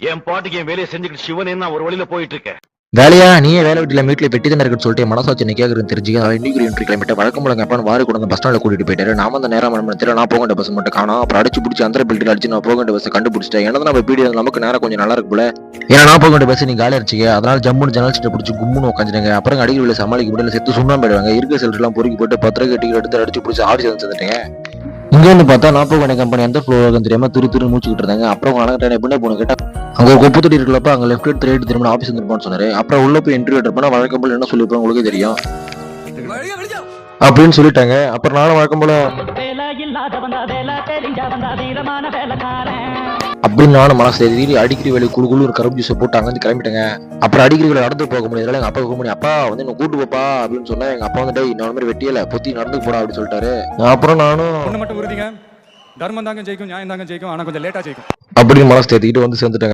என் பாட்டுக்கு என் வேலையை செஞ்சுக்கிட்டு சிவனே நான் ஒரு வழியில போயிட்டு இருக்கேன் வேலையா? நீயே வேலை வீட்டில் மீட்டில் பெட்டி தான் இருக்குன்னு சொல்லிட்டு மனசாச்சு நிக்காக கேட்குறது தெரிஞ்சுக்க. இன்னைக்கு இன்ட்ரி கிளம்பிட்டு வழக்கம் போல அப்பா வாரி கொண்டு வந்து பஸ் ஸ்டாண்டில் கூட்டிட்டு போயிட்டாரு. நாம அந்த நேரம் மணி தெரியல. நான் போக வேண்டிய பஸ் மட்டும் காணும். அப்புறம் அடிச்சு பிடிச்சி அந்த பில்டில் அடிச்சு நான் போக வேண்டிய பஸ் கண்டுபிடிச்சிட்டேன். ஏன்னா நம்ம பீடி நமக்கு நேரம் கொஞ்சம் நல்லா இருக்கு ஏன்னா நான் போக வேண்டிய பஸ் நீ காலி அடிச்சிக்க அதனால ஜம்முன்னு ஜன்னல் சீட்டை பிடிச்சி கும்முன்னு உட்காந்துருங்க அப்புறம் அடிக்கடி உள்ள சமாளிக்க முடியல. செத்து சுண்ணாம போயிடுவாங்க இருக்க செல்ஃபெல்லாம் பொறுக்கி போட்டு பத்திரிக்கை டிக்கெட் எடுத்து அடிச்சு பிடிச்சி ஆஃபீஸ் வந்துட்டேன் இங்கே வந்து பார்த்தா நான் கம்பெனி எந்த ஃப்ளோர் தெரியாம திரு திரு மூச்சுக்கிட்டு இருந்தாங்க. அப்புறம் வணக்கம் எப்படின்னா போன கேட்டா அங்க ஒரு குப்பை தொட்டி இருக்கிறப்ப அங்க லெஃப்ட் எடுத்து ரைட் திரும்ப ஆஃபீஸ் வந்துருப்பான்னு சொன்னாரு. அப்புறம் உள்ள போய் இன்டர்வியூ அட்டன் வழக்கம் போல என்ன சொல்லிருப்பாங்க உங்களுக்கே தெரியும். அப்படின்னு சொல்லிட்டாங்க. அப்புறம் நானும் வழக்கம் போல அப்படின்னு நானும் மனசு எழுதி அடிக்கடி வேலை குழு குழு ஒரு கரும்பு ஜூஸை போட்டு அங்க வந்து கிளம்பிட்டேங்க. அப்புறம் அடிக்கடி வேலை நடந்து போக முடியாது எங்க அப்பா போக முடியும் அப்பா வந்து என்ன கூட்டு போப்பா அப்படின்னு சொன்னா எங்க அப்பா வந்து இந்த மாதிரி வெட்டியல பொத்தி நடந்து போடா அப்படின்னு சொல்லிட்டாரு. அப்புறம் நானும் மட்டும் உறுதிங்க. தர்மம் தாங்க ஜெயிக்கும் நியாயம் தாங்க ஜெயிக்கும் ஆனா கொஞ்சம் லேட்டா ஜெயிக்கும். அப்படின்னு மனசு தேத்திக்கிட்டு வந்து சேர்ந்துட்டேங்க.